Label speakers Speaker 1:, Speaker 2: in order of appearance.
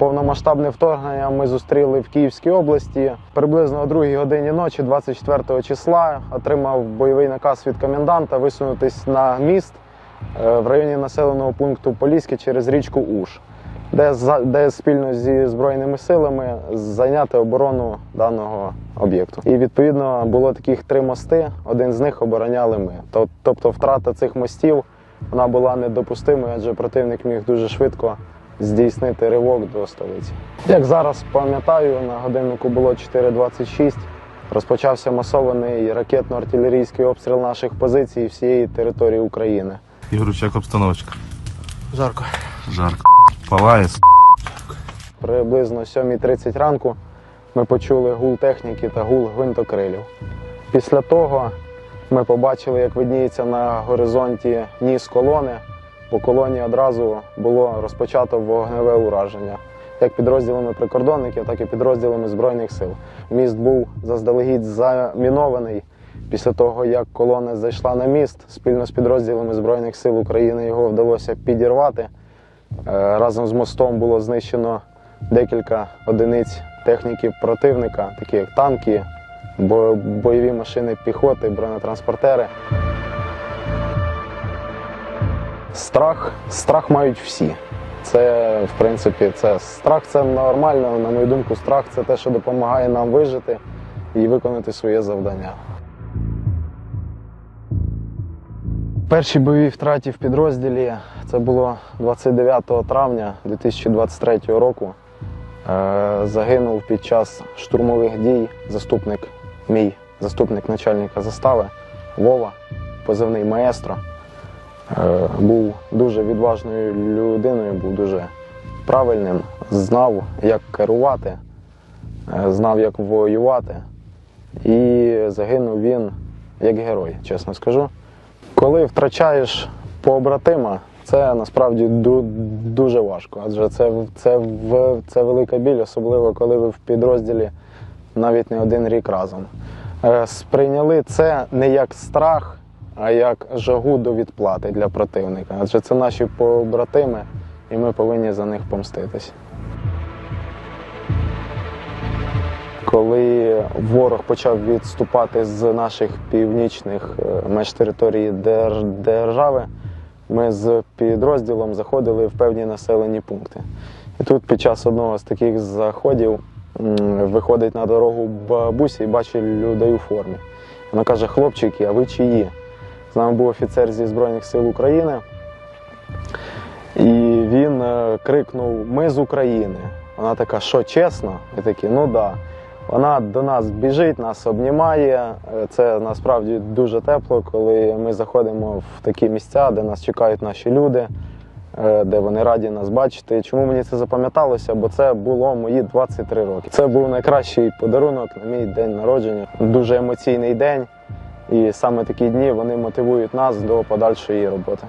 Speaker 1: Повномасштабне вторгнення ми зустріли в Київській області. Приблизно о 2 годині ночі, 24 числа, отримав бойовий наказ від коменданта висунутись на міст е, в районі населеного пункту Поліське через річку Уж, де, де спільно зі збройними силами зайняти оборону даного об'єкту. І відповідно було таких три мости. Один з них обороняли ми. Тобто втрата цих мостів вона була недопустимою, адже противник міг дуже швидко здійснити ривок до столиці. Як зараз пам'ятаю, на годиннику було 4.26. Розпочався масований ракетно-артилерійський обстріл наших позицій і всієї території України.
Speaker 2: Ігорюч, як обстановочка?
Speaker 3: Жарко.
Speaker 2: Жарко. Палає. с***.
Speaker 1: Приблизно 7.30 ранку ми почули гул техніки та гул гвинтокрилів. Після того ми побачили, як видніється на горизонті ніс колони. По колоні одразу було розпочато вогневе ураження як підрозділами прикордонників, так і підрозділами Збройних сил. Міст був заздалегідь замінований. Після того, як колона зайшла на міст, спільно з підрозділами Збройних сил України його вдалося підірвати. Е, Разом з мостом було знищено декілька одиниць техніки противника, такі як танки, бо- бойові машини піхоти, бронетранспортери. Страх, страх мають всі. Це, в принципі, це страх це нормально. На мою думку, страх це те, що допомагає нам вижити і виконати своє завдання. Перші бойові втраті в підрозділі це було 29 травня 2023 року. Е, Загинув під час штурмових дій заступник, мій заступник начальника застави Вова, позивний маестро. Е, Був дуже відважною людиною, був дуже правильним, знав, як керувати, е, знав, як воювати. І загинув він як герой, чесно скажу. Коли втрачаєш побратима, це насправді дуже важко, адже це, це, це велика біль, особливо коли ви в підрозділі навіть не один рік разом. Е, Сприйняли це не як страх, а як жагу до відплати для противника. Адже це наші побратими, і ми повинні за них помститись. Коли ворог почав відступати з наших північних е, меж території держави, ми з підрозділом заходили в певні населені пункти. І тут під час одного з таких заходів виходить на дорогу бабуся і бачить людей у формі. Вона каже: хлопчики, а ви чиї? З нами був офіцер зі Збройних сил України. І він е, крикнув: Ми з України. Вона така, що чесно? І такі, ну да. Вона до нас біжить, нас обнімає. Е, Це насправді дуже тепло, коли ми заходимо в такі місця, де нас чекають наші люди, е, де вони раді нас бачити. Чому мені це запам'яталося? Бо це було мої 23 роки. Це був найкращий подарунок на мій день народження. Дуже емоційний день. І саме такі дні вони мотивують нас до подальшої роботи.